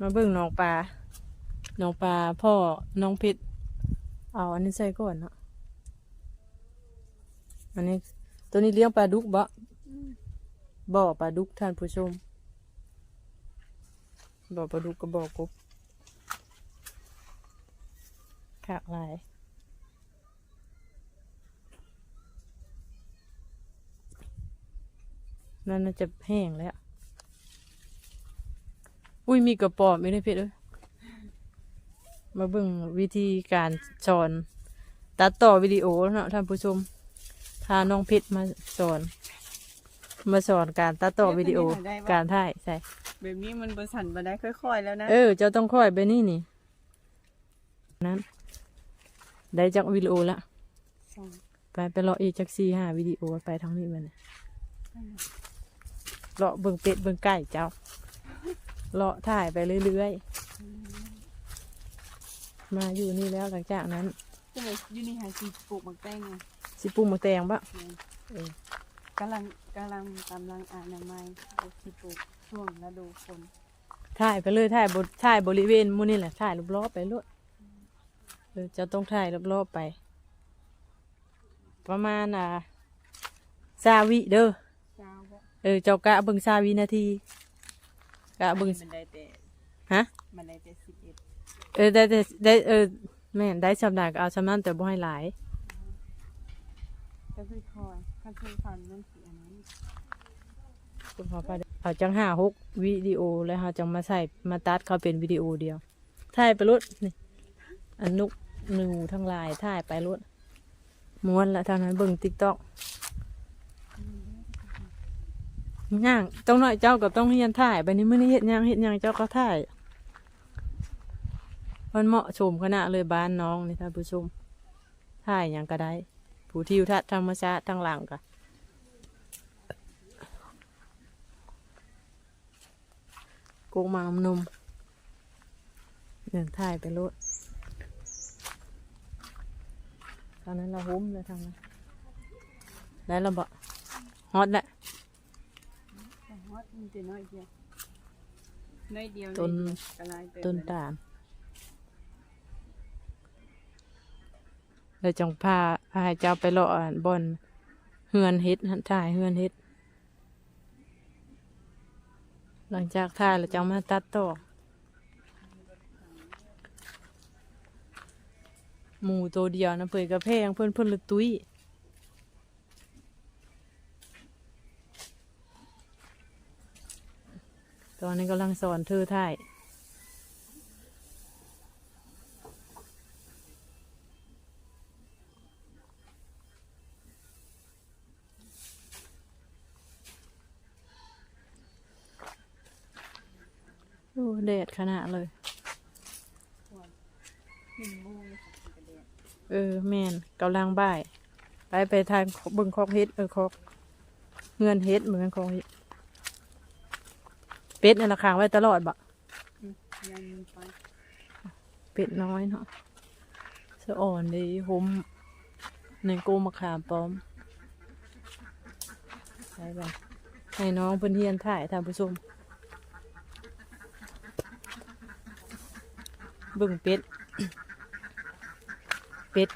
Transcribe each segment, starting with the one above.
มาเบิ่งน้องปลา น้องปลาพ่อ น้องเพชรเอาอันนี้ใส่ก่อนเนาะ อันนี้ ตัวนี้เลี้ยงปลาดุกบ่บ่อปลาดุกท่านผู้ชม บ่อปลาดุกก็บ่อกบขากหลายนั่นน่าจะแห้งแล้ว อุ้ยมีกระป๋อมไม่ได้เพชรเอ้ยมาเบิ่งวิธีการสอน ตัดต่อวิดีโอเนาะท่านผู้ชมพาน้องเพชรมาสอน มาสอนการตัดต่อวิดีโอการถ่ายใส่แบบนี้มันบสันมาได้ค่อยๆแล้วนะ เออเจ้าต้องค่อยไปนี่นี่นั้นได้จากวิดีโอละสองไปไปรออีกจากสี่ห้าวิดีโอไปทางนี้มันเลาะเบิ่งเป็ดเบิ่งไก่เจ้า เลาะถ่ายไปเรื่อยๆ มาอยู่นี่แล้วหลังจากนั้นก็เลยอยูนี่หาสีปลูกหมักแตงไงสิปรุงมาแตงปะเออกำลังกำลังกำลังอ่านหนังไม้เอาสีปลูกช่วงฤดูฝนถ่ายไปเลยถ่ายบถ่ายบริเวณหมูนี่แหละถ่ายรอบๆไปเลยเออเจะต้องถ่ายรอบๆไป ประมาณอ่าซาวิเด้อเจ้าบ่เออเจ้ากะเบิ่งซาวินาที กะเบิ่งมันได้แต่ฮะ มันได้แต่สิบเอ็ดเออได้ได้ได้เออแม่นได้สำนักเอาสำนักแต่บ่ให้หลายก็คือคอยขั้นตอนฟันนั่นคืออันนั้นคุณพ่อพาเอาจังห้าหกวิดีโอแล้วเราจังมาใส่มาตัดเขาเป็นวิดีโอเดียวถ่ายไปรถนี่อันนุกหนูทั้งหลายถ่ายไปรถม้วนละเท่านั้นเบิ่งติ๊กต็อก ย่างต้องหน่อยเจ้ากับต้องเฮียนถ่ายไปนี้มื่อนี้เห็ดหยังเห็ดหยังเจ้าก็ถ่ายมันเหมาะสมขนาดเลยบ้านน้องนี่ท่านผู้ชมถ่ายหยังก็ได้ ผู้ทิวทัศน์ธรรมชาติทั้งหลังก็กูมามนมเดินถ่ายไปรถตอนนั้นเราหุ้มเลยทางนั้นแล้วเราบอกฮอตแหละ อตมันจะน้อยเดียวน้อยเดียวต้น อยเดียวกระไรเติมต้นเลยตาลเราจงพาพาให้เจ้าไปเลาะอันบอนเฮือนเฮ็ดหันถ่ายเฮือนเฮ็ด หลังจากถ่ายเราจะเอามาตัดต่อหมูตัวเดียวนะเพื่อนกระเพงเพื่อนเพื่อนละตุ้ย อนนี้กำลังสอนเธอถ่ายโอ้แดดขนาดเลย เออ แมนกำลังบ่าย ไปไปทางเบิ่งคอกเฮ็ด เออคอกเงินเฮ็ดเหมือนคอกเฮ็ด เป็ดนั่นราคางไว้ตลอดบะอืมยังไปเป็ดน้อยเนาะสะอ่อนดีหมในกูมะขามป้อมใช่ปะให้น้องเพิ่อนเฮียนถ่ายท่านผู้ชมเบิ่งเป็ด เป็ด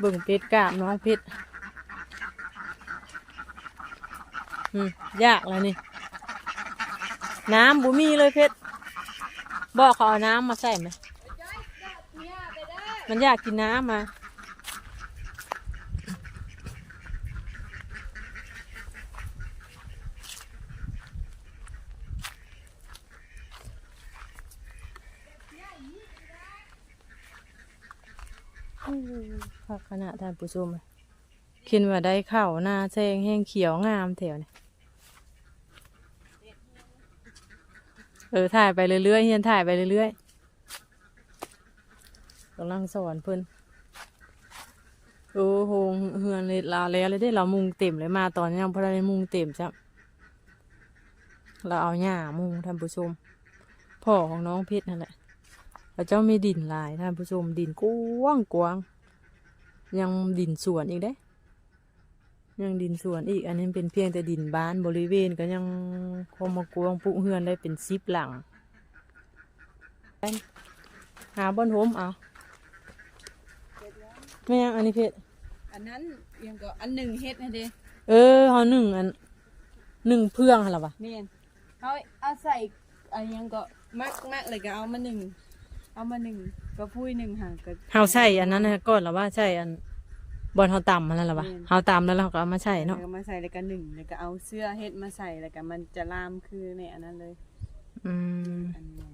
เบิ่งเป็ดกาบน้องเป็ด อืม ยากแล้วนี่ น้ำบุมีเลยเพชรบอกเขาเอาน้ำมาใส่ไหมมันอยากกินน้ำมาพักขณะท่านผู้ชมคิดว่าได้ข้าวหน้าแซงแห้งเขียวงามแถวนี้ ออถ่ายไปเรื่อยๆเฮียนถ่ายไปเรื่อยๆกำลังสอนเพิ่นโอ้โหเฮือนเลยลาแล้วเลยได้เรามุงเต็มเลยมาตอนยังพอได้มุงเต็มจ้ะเราเอาหญ้ามุงท่านผู้ชมพ่อของน้องเพชรนั่นแหละพระเจ้ามีดินลายท่านผู้ชมดินกว้างกว้างๆยังดินสวนอีกเด้ ยังดินสวนอีก อันนี้เป็นเพียงแต่ดินบ้านบริเวณก็ยังคงมากวางปลูกเฮือนได้เป็นสิบหลัง หาบนโฮมเอาไม่ยังอันนี้เพชรอันนั้นยังก็อันหนึ่งเฮ็ดนะเด้เออเขาหนึ่งอันหนึ่งเพื่องเหรอวะเมนเขาเอาใส่อันยังก็มักมักเลยก็เอามาหนึ่งเอามาหนึ่งก็พูดหนึ่งห่างก็เฮาใช่อันนั้นนะก่อนหรอว่าใช่อัน บอลเฮาตำมันนั่นหรอวะแม่นเฮาตำแล้วเราก็เอามาใช่เนาะแล้วก็มาใส่แล้วก็หนึ่งแล้วก็เอาเสื้อเฮ็ดมาใส่แล้วก็มันจะลามคือในอันนั้นเลยอืมอันหนึ่ง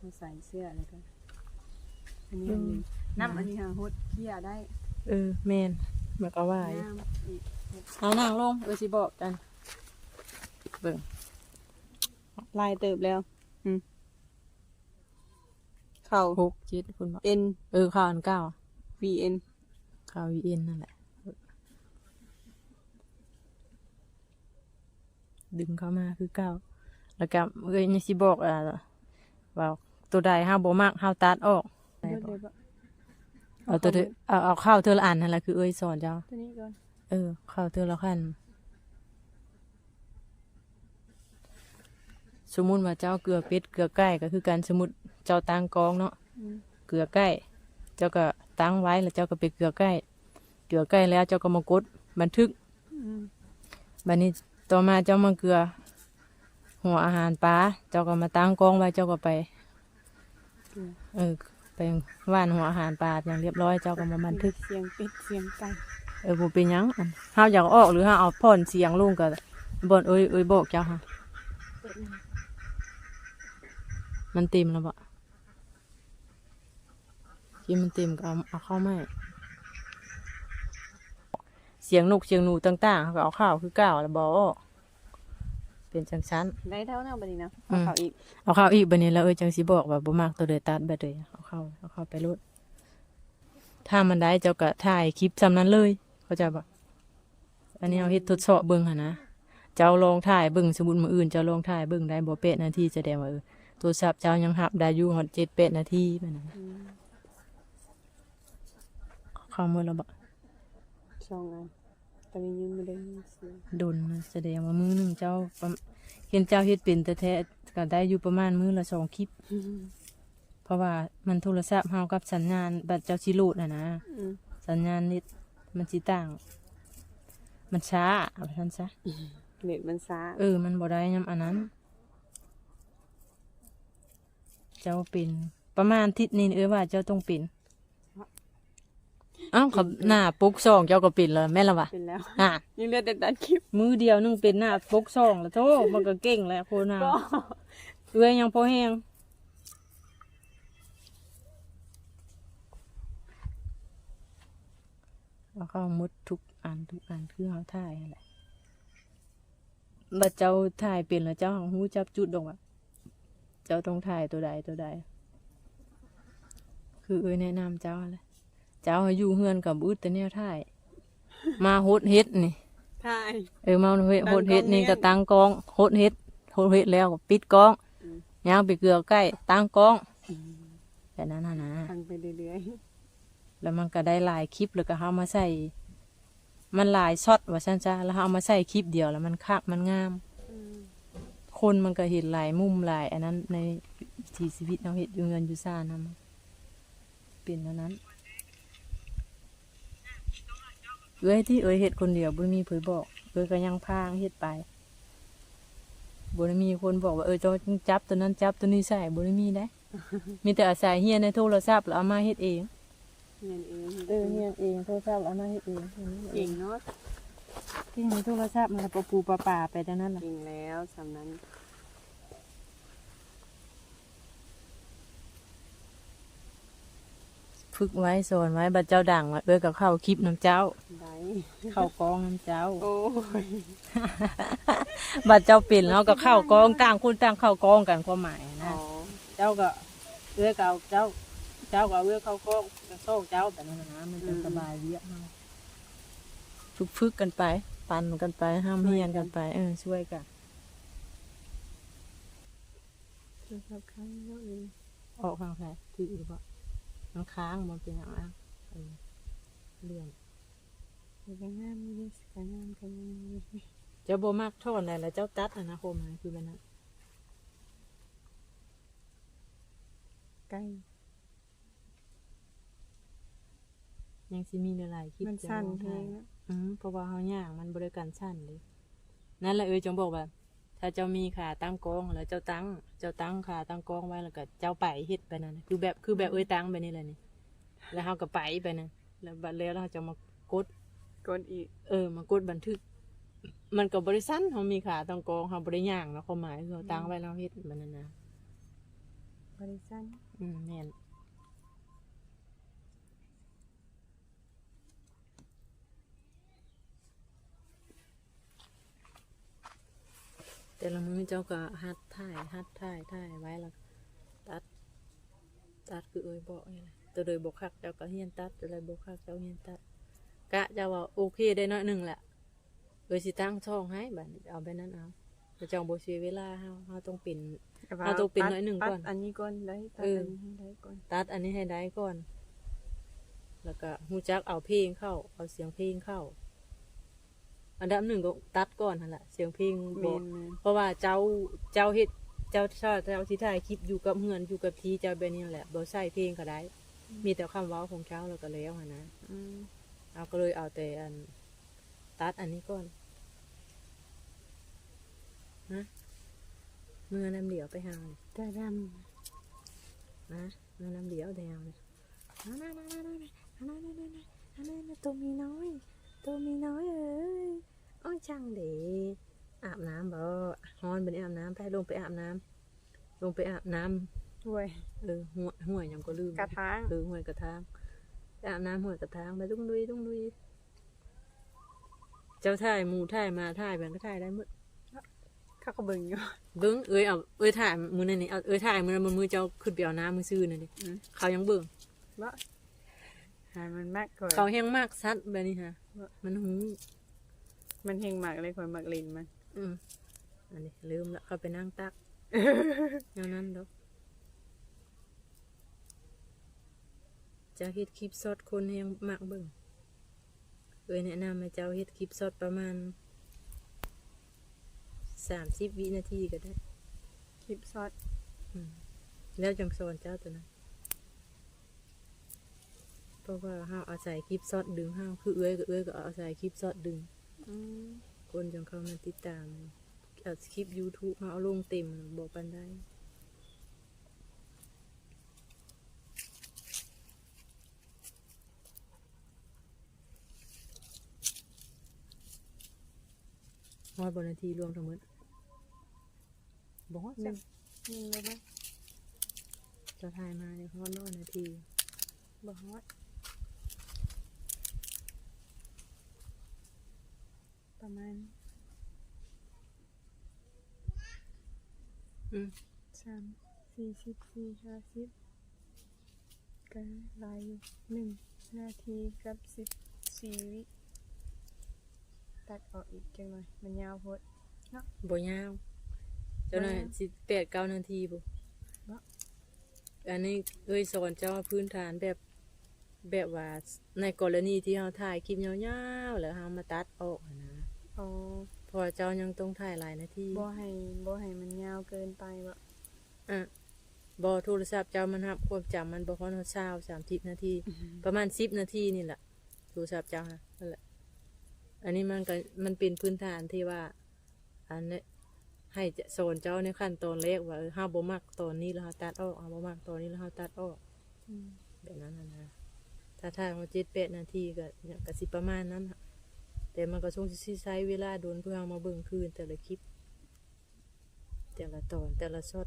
มาใส่เสื้อแล้วก็อันนี้อันหนึ่งน้ำอันนี้หาฮดเขี่ยได้เออแมนมันก็ว่าอยู่น้ำอีกเอานางลงเออสิบอกกันเบิ่งลายเติบแล้ว อืมเข่าหกเจ็ดคุณบอก N เออข่าวอันเก้า V N ข่าววีเอ็นนั่นแหละ ดึงเข้ามาคือเก้าแล้วก็เอ้ยยังสิบอกอ่าว่าตัวใดห้าบ่มากห้าตัดออกเดี๋ยวเดี๋ยวเอาตัวเดียวเอาเอาเข้าวเธอละอันนั่นแหละคือเอ้ยสอนเจ้าตัวนี้ก่อนเออเข้าวเธอละขั้นสมมุติว่าเจ้าเกลือเป็ดเกลือไก่ก็คือการสมมุติเจ้าตั้งกองเนาะอืมเกลือไก่เจ้าก็ ตั้งไว้แล้วเจ้าก็ไปเกลือไก่เกลือไก่แล้วเจ้าก็มากดบันทึกอืมบัดนี้ต่อมาเจ้ามาเกลือ หัวอาหารปลาเจ้าก็มาตั้งกองไว้เจ้าก็ไปเออไปว่านหัวอาหารปลาอย่างเรียบร้อยเจ้าก็มาบันทึกเสียงเป็ดเสียงไก่เออบ่เป็นหยังอันห้าอยากออกหรือห้าเอาพ่อนเสียงลงก็บ่นเอ้ยเอ้ยบอกเจ้าค่ะเป็ดนี่มันเต็มแล้วบ่ ที่มันเต็มก็เอาเอาเข้าไม่เสียงนกเสียงหนูต่างๆเขาก็เอาเข้าวคือเก่าแล้วบ่ออกเป็นจังชั้น ได้เท่านั้นบัดนี้นะอืเอามเขาอีก เอาเข้าวอีกบัดนี้แล้วเอ้ยจังสิบอกว่าบ่มักตัวเดยตัดแบบเลยเอาเข้าเอาเข้าไปโลดถ้ามันได้เจ้าก็ถ่ายคลิปจำนั้นเลย เข้าใจบ่อันนี้เอาเฮ็ดทดสอบเบิ่งหั่นนะเจ้าลองถ่ายเบิ่งสมมุติมื้ออื่นเจ้าลองถ่ายเบิ่งได้บ่เป็ดนาทีแสดงว่าเออโทรศัพท์เจ้ายังหับได้อยู่ฮอด7เป็ดนาทีแบบนั้นอืมเข้ามื้อแล้วบ่สองอันตอนนี้ยืนไม่ได้ยินเสียงดนนะแสดงว่ามื้อหนึงเจ้าประมเห็นเจ้าเฮ็ดเป็นแต่แท้ๆก็ได้อยู่ประมาณมื้อละสองคลิป เพราะว่ามันโทรศัพท์เฮากับสัญญาณบัดเจ้าสิโหลดน่ะนะ อืมสัญญาณนิดมันสิต่าง มันช้าเอาไปทันซะ เน็ตมันช้าเออ มันบ่ได้ยำอันนั้น เจ้าเป็น ประมาณทิศนี้เออว่าเจ้าต้องเป็นเอ้าเขาหน้าปกซองเจ้าก็เป็นแล้วแม่นละวะเป็นแล้วอะยังเหลือแต่ตัดคลิปมือเดียวนึงเป็นหน้าปกซองแล้วโธ่มันก็เก่งแล้วโคนาก็เอื้อยยังพอแห้งเอาเข้าหมดทุกอันทุกอันคือเขาถ่ายอะไรบัดเจ้าถ่ายเป็นแล้วเจ้าหังหูจับจุดดอกว่าเจ้าต้องถ่ายตัวใดตัวใด คือเอ้ยแนะนำเจ้าอะไร เจ้าให้อยู่เฮือนกับอุดแต่แนวถ่าย มาโฮดเฮ็ดนี่ถ่าย เออมาเฮ็ดตั้งโฮดเฮ็ดนี่กล้องก็ตั้งกล้องโฮดเฮ็ดโฮดเฮ็ดแล้วก็ปิดกล้องอืมย่างไปเกลือใกล้ตั้งกล้องแบบนั้นน่ะนะทางไปเรื่อยแล้วมันก็ได้หลายคลิปแล้วก็เอามาใส่ มันหลายช็อตว่าซั่นจ้าแล้วเอามาใส่คลิปเดียวแล้วมันคักมันงาม ๆอืมคนมันก็เห็นหลายมุมหลาย อันนั้นในวิถีชีวิตเราเฮ็ดอยู่เงินอยู่ซ่านำเป็นเท่านั้น เอ้ยที่เอ้ยเฮ็ดคนเดียวบ่มีเผยบอกเอ้ยก็ยังพางเฮ็ดไปบ่ได้มีคนบอกว่าเออเจ้าจับตัวนั้นจับตัวนี้ใส่บ่ได้มีได้ มีแต่อาศัยเฮียนในโทรศัพท์แล้วเอามาเฮ็ดเองเรียนเองเออเฮียนเองโทรศัพท์แล้วเอามาเฮ็ดเองเก่งเนาะที่ในโทรศัพท์มันก็ปะปูปลาป่าไปดังนั้นล่ะเก่งแล้วสำนั้น ฝึกไว้สอนไว้บัดเจ้าดังว่าเอ้ยก็เข้าคลิปน้ำเจ้าได้เข้ากองน้ำเจ้า โอ้ยบัดเจ้าเป็นแล้วก็เข้ากองต่างคนต่างเข้ากองกันความหมายอ๋นะอเจ้าก็เอื้อเก่าเจ้า เจ้าก็เอาเอื้อเข้ากองก็โซ่เจ้าแบบนั้นนะมันจะสบายเวียกเนาะฝึกฝึกกันไป ปันกันไปห้ามเฮียนกันไปเออช่วยกันนะครับครั้งเนาะเองออกข้างใครถือหรือเปล่า มันค้างมันเป็นอย่างไรเออเรื่องเดี๋ยวก็งามมีสกางามกันมีเจ้าโบมากทอดอะไรแล้วเจ้าตัดอะนะโคมนะคือมันนะไกลยังสิมีหลายๆคลิปมันจะสั้นลงเพลถ่ายงนะอืมเพราะว่าเฮาย่างมันบริการสั้นเลยนั่นแหละเอ้ยจงบอกว่า ถ้าเจ้ามีขาตั้งกองแล้วเจ้าตั้ง เจ้าตั้งขาตั้งกองไว้แล้วก็เจ้าไปเฮ็ดไปนั่นน่ะคือแบบคือแบบเอ้ยตั้งไปนี่แหละนี่ แล้วเฮาก็ไปไปนั่นแล้วบัดแล้วเราจะมากด กดอีก เออมากดบันทึก มันก็บริสั้นเฮามีขาตั้งกองเฮาบ่ได้ย่างเนาะความหมายคือเราตั้งไว้แล้วเฮ็ดมันนั่นนะบริษัทอืมแม่น แต่ละมือเจ้าก็ฮัดถ่ายฮัดถ่ายถ่ายไว้แล้วก็ตัด ตัดคือเอ้ยบอกนี่แหละตัวเลยบอกคักเจ้าก็เฮียนตัดตัวเลยบอกคักเจ้าเฮียนตัดกะเจ้าว่าโอเคได้น้อยหนึ่งแหละเอ้ยสิตั้งช่องให้บัดนี้เอาไปนั้นเอาแต่เจ้าบ่เสียเวลาเฮาเฮาต้องเป็นเอาตัวเป็นหน่อยหนึ่งก่อนตัดอันนี้ก่อนได้ตัดเอออันนี้ให้ได้ก่อนตัดอันนี้ให้ได้ก่อน แล้วก็ฮู้จักเอาเพลงเข้า เอาเสียงเพลงเข้า อันดับหนึ่งก็ตัดก่อนนั่นแหละเสียงเพลงเมบ่นเมนเพราะว่าเจ้าเจ้าเฮ็ดเจ้าชาติเจ้าที่ถ่ายคลิปอยู่กับเฮือนอยู่กับทีเจ้าแบบนี้แหละบ่ใส่เพลงก็ได้ มีแต่คำเว้าของเจ้าแล้วก็แล้วหั้นนะอืมเอาก็เลยเอาแต่อันตัดอันนี้ก่อนนะมือน้ำเดียวไปหาเลยแต่ดนะมือน้ำเดียวแดงเลยนั่นนั่นนั่นนั่นนั่นนั่นนั่นนั่นนั่นตัวมีน้อย ตัวมีน้อยเอ้ยอ้อยจังเดอาบน้ำบ่ฮอนไปอาบน้ำไปลงไปอาบน้ำลงไปอาบน้ำห่วยำเออหัวหัวยังก็ลืมกระทางเออหัวกระทางไปอาบน้ำหัวกระทางไปลุงดุยลุงดุยเจ้าถ่ายหมูถ่ายมาถ่ายแบงก็ถ่ายได้หมดเขาก็เบิ่งอยู่เบิ้งเอ้ยเอาเอ้ยถ่ายมือนั่นนี่เอาเอ้ยถ่ายมือนั้นมือมือเจ้าขึ้นไปเอาน้ำมือซื่อนั่นดิอืมเขายังเบิ่งว่า หายมันมากก่อนเขาแห้งมากซัดแบบนี้ฮะว่ามันหูมันเฮงมากเลยคนมักเลินมัน อืมอันนี้ลืมละเขาไปนั่งตักอย่างนั้นดอกเจ้าเฮ็ดคลิปสดคนแห้งมากเบิ่งเอ้ยแนะนำให้เจ้าเฮ็ดคลิปสดประมาณสามสิบวินาทีก็ได้ คลิปซอดอืมแล้วจังสอนเจ้าตัวนั้น เพราะว่าห้าอาศัยคลิปซอดดึงห้าคือเอื้อยก็เอื้อยก็อาศัยคลิปซอดดึง อืมคนจังเข้ามาติดตามเอาคลิป YouTube มาเอาลงเต็มบอกกันได้ร้อยบนาทีรวมทั้งหมดบอกว่าหนึ่จะงหนึ่งเลยไหมจะถ่ายมาเนี่ยเขาร้อยนาที บอกว่า ประมาณ อืมสามสี่สิบสี่ห้าสิบก็หลายอยู่หนึ่งนาทีกับสิบสี่วิตัดออกอีกจังหน่อยมันยาวโพดบ่ยาวเจ้าหน่อยบ่ยาวสิแปดเก้านาทีบุบ่อันนี้เอ้ยสอนเจ้าพื้นฐานแบบแบบว่าในกรณีที่เราถ่ายคลิปยาวๆแล้วเรามาตัดออกอะนะ เอาเพอเจ้ายังต้องถ่ายหลายนาทีบ่ให้บ่ให้มันยาวเกินไปวะอะบอโทรศัพท์เจ้ามันรับความจำมันบ่พอเช้าสามสิบนาที ประมาณสิบนาทีนี่แหละโทรศัพท์เจ้าฮะนั่นแหละอันนี้มันก็มันเป็นพื้นฐานที่ว่า อันนี้ให้จะสอนเจ้าในขั้นตอนแรกว่าเออห้าบ่มักตอนนี้แล้วเราตัดออกห้าบ่มักตอนนี้แล้วเราตัดออกอืมแบบนั้นนะนะถ้าถ่ายมาเจ็ดแปดนาทีก็เนี่ยก็สิประมาณนั้นค่ะ แต่มันก็ช่วงที่ใช้เวลาโดนเพื่อเอามาเบิ่งคืนแต่ละคลิป แต่ละตอนแต่ละช็อต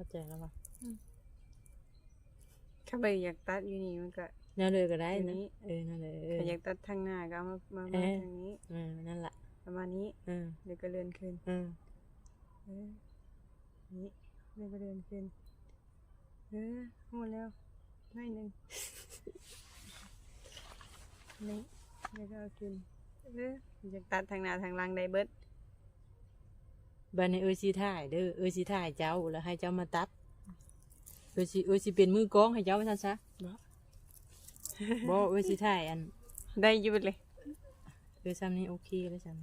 เข้าใจแล้วป่ะถ้าไปอยากตัดอยู่นี่มันก็นั่นเลยก็ได้อันนะนี้เออนั่นเลยเออถ้าอยากตัดทางหน้าก็เอามามาเอมาอทางนี้เออนั่นแหละประมาณนี้เออเดี๋ยวก็เลื่อนขึ้นเออเออนี่เลื่อนก็เลื่อนขึ้นเออหมดแล้วหน่อยหนึ่งนี่เดี๋ยวก็เอาขึ้นเอออยากตัดทางหน้าทางหลังได้เบิด บัดนี้เอ้ยสิถ่ายเด้อเอ้ยสิถ่ายเจ้าแล้วให้เจ้ามาตัดเอ้ยสิเอ้ยสิเป็นมือกลองให้เจ้าว่าซั่นซะบ่บ่เอ้ยสิถ่ายอันได้อยุดเลยเอ้ยซ้ำนี้โอเคแล้วซั่น